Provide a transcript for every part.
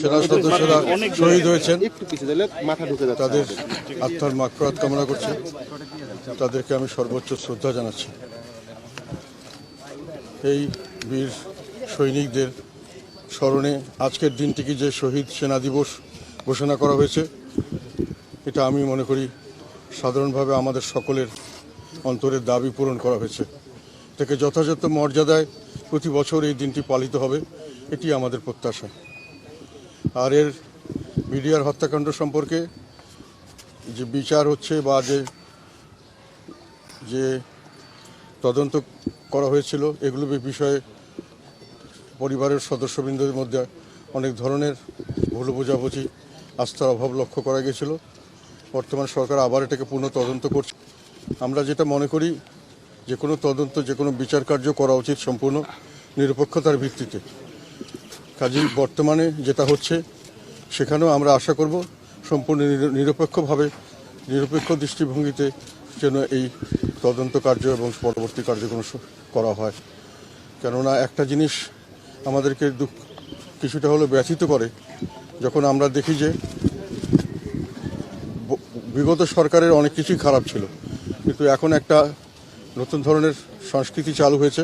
সেনা সদস্যরা শহীদ হয়েছেন। তাদের আত্মার মাকফরাত কামনা করছি। তাদেরকে আমি সর্বোচ্চ শ্রদ্ধা জানাচ্ছি। এই বীর সৈনিকদের স্মরণে আজকের দিনটিকে যে শহীদ সেনা দিবস ঘোষণা করা হয়েছে এটা আমি মনে করি সাধারণভাবে আমাদের সকলের অন্তরের দাবি পূরণ করা হয়েছে। থেকে যথাযথ মর্যাদায় প্রতি বছর এই দিনটি পালিত হবে এটি আমাদের প্রত্যাশা। আর এর মিডিয়ার হত্যাকাণ্ড সম্পর্কে যে বিচার হচ্ছে বা যে যে তদন্ত করা হয়েছিল, এগুলো বিষয়ে পরিবারের সদস্যবৃন্দদের মধ্যে অনেক ধরনের ভুল বোঝাবুঝি, আস্থার অভাব লক্ষ্য করা গেছিল বর্তমান সরকার আবার এটাকে পুনঃ তদন্ত করছে। আমরা যেটা মনে করি, যে কোনো তদন্ত, যে কোনো বিচার কার্য করা উচিত সম্পূর্ণ নিরপেক্ষতার ভিত্তিতে। কাজেই বর্তমানে যেটা হচ্ছে, সেখানেও আমরা আশা করব সম্পূর্ণ নিরপেক্ষভাবে, নিরপেক্ষ দৃষ্টিভঙ্গিতে যেন এই তদন্ত কার্য এবং পরবর্তী কার্যক্রম করা হয়। কেননা একটা জিনিস আমাদেরকে দুঃখ, কিছুটা হলেও ব্যথিত করে, যখন আমরা দেখি যে বিগত সরকারের অনেক কিছুই খারাপ ছিল। কিন্তু এখন একটা নতুন ধরনের সংস্কৃতি চালু হয়েছে,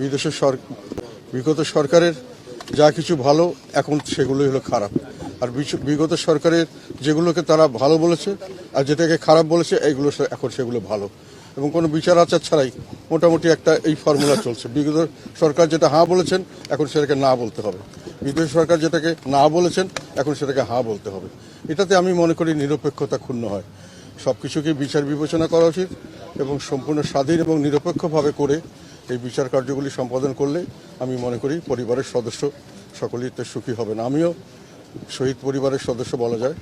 বিদেশের সর বিগত সরকারের যা কিছু ভালো, এখন সেগুলোই হলো খারাপ। আর বিগত সরকারের যেগুলোকে তারা ভালো বলেছে আর যেটাকে খারাপ বলেছে, এইগুলো এখন সেগুলো ভালো। এবং কোনো বিচার আচার ছাড়াই মোটামুটি একটা এই ফর্মুলা চলছে। বিগত সরকার যেটা হ্যাঁ বলেছেন, এখন সেটাকে না বলতে হবে। বিদেশ সরকার যেটাকে না বলেছেন, এখন সেটাকে হ্যাঁ বলতে হবে। এটাতে আমি মনে করি নিরপেক্ষতা ক্ষুণ্ণ হয়। সব কিছুকে বিচার বিবেচনা করা উচিত এবং সম্পূর্ণ স্বাধীন এবং নিরপেক্ষভাবে করে এই বিচার কার্যগুলি সম্পাদন করলে আমি মনে করি পরিবারের সদস্য সকলেই তো সুখী হবেন আমিও শহীদ পরিবারের সদস্য বলা যায়।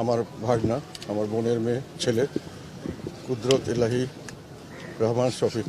আমার ভাগনা, আমার বোনের মেয়ে, ছেলে, কুদরত ইলাহি রহমান শফিক।